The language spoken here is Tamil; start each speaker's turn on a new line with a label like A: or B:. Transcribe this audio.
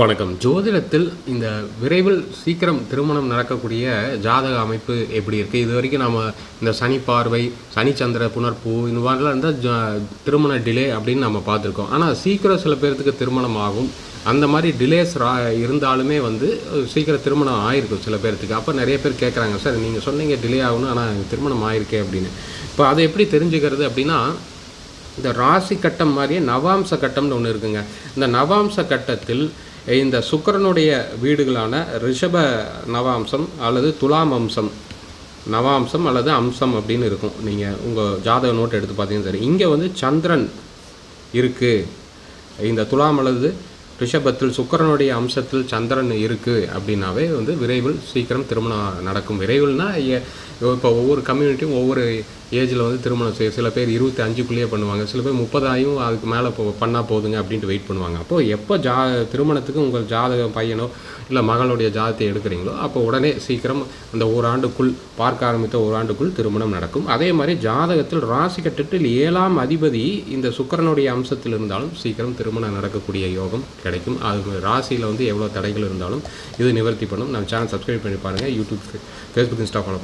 A: வணக்கம். ஜோதிடத்தில் இந்த விரைவில் சீக்கிரம் திருமணம் நடக்கக்கூடிய ஜாதக அமைப்பு எப்படி இருக்குது இது வரைக்கும் நம்ம இந்த சனி பார்வை சனிச்சந்திர புனர்பூ இந்த மாதிரிலாம் இருந்தால் ஜ திருமண டிலே அப்படின்னு நம்ம பார்த்துருக்கோம். ஆனால் சீக்கிரம் சில பேர்த்துக்கு திருமணம் ஆகும். அந்த மாதிரி டிலேஸ் ரா இருந்தாலுமே வந்து சீக்கிரம் திருமணம் ஆயிருக்கும் சில பேர்த்துக்கு. அப்போ நிறைய பேர் கேட்குறாங்க சார் நீங்கள் சொன்னீங்க டிலே ஆகணும் ஆனால் திருமணம் ஆயிருக்கே அப்படின்னு. இப்போ அதை எப்படி தெரிஞ்சுக்கிறது அப்படின்னா இந்த ராசி கட்டம் மாதிரியே நவாம்ச கட்டம்னு ஒன்று இருக்குங்க. இந்த நவாம்ச கட்டத்தில் இந்த சுக்கரனுடைய வீடுகளான ரிஷப நவாம்சம் அல்லது துலாம் அம்சம் நவாம்சம் அல்லது அம்சம் அப்படின்னு இருக்கும். நீங்கள் உங்கள் ஜாதக நோட் எடுத்து பார்த்தீங்கன்னா சரி இங்கே வந்து சந்திரன் இருக்குது இந்த துலாம் அல்லது ரிஷபத்தில் சுக்கிரனுடைய அம்சத்தில் சந்திரன் இருக்குது அப்படின்னாவே வந்து விரைவில் சீக்கிரம் திருமணம் நடக்கும். விரைவில்னா இப்போ ஒவ்வொரு கம்யூனிட்டியும் ஒவ்வொரு ஏஜில் வந்து திருமணம் செய்ய சில பேர் இருபத்தி அஞ்சுக்குள்ளேயே பண்ணுவாங்க. சில பேர் முப்பதாயும் அதுக்கு மேலே போ பண்ணால் போதுங்க அப்படின்ட்டு வெயிட் பண்ணுவாங்க. அப்போது எப்போ ஜா திருமணத்துக்கு உங்கள் ஜாதக பையனோ இல்லை மகளுடைய ஜாதத்தை எடுக்கிறீங்களோ அப்போ உடனே சீக்கிரம் அந்த ஓராண்டுக்குள் பார்க்க ஆரம்பித்த ஓராண்டுக்குள் திருமணம் நடக்கும். அதே மாதிரி ஜாதகத்தில் ராசி கட்டத்தில் ஏழாம் அதிபதி இந்த சுக்கரனுடைய அம்சத்தில் இருந்தாலும் சீக்கிரம் திருமணம் நடக்கக்கூடிய யோகம் கிடைக்கும். அது ராசியில் வந்து எவ்வளோ தடைகள் இருந்தாலும் இது நிவர்த்தி பண்ணும். நம்ம சேனல் சப்ஸ்கிரைப் பண்ணி பாருங்கள் யூடியூப் ஃபேஸ்புக் இன்ஸ்டா ஃபாலோ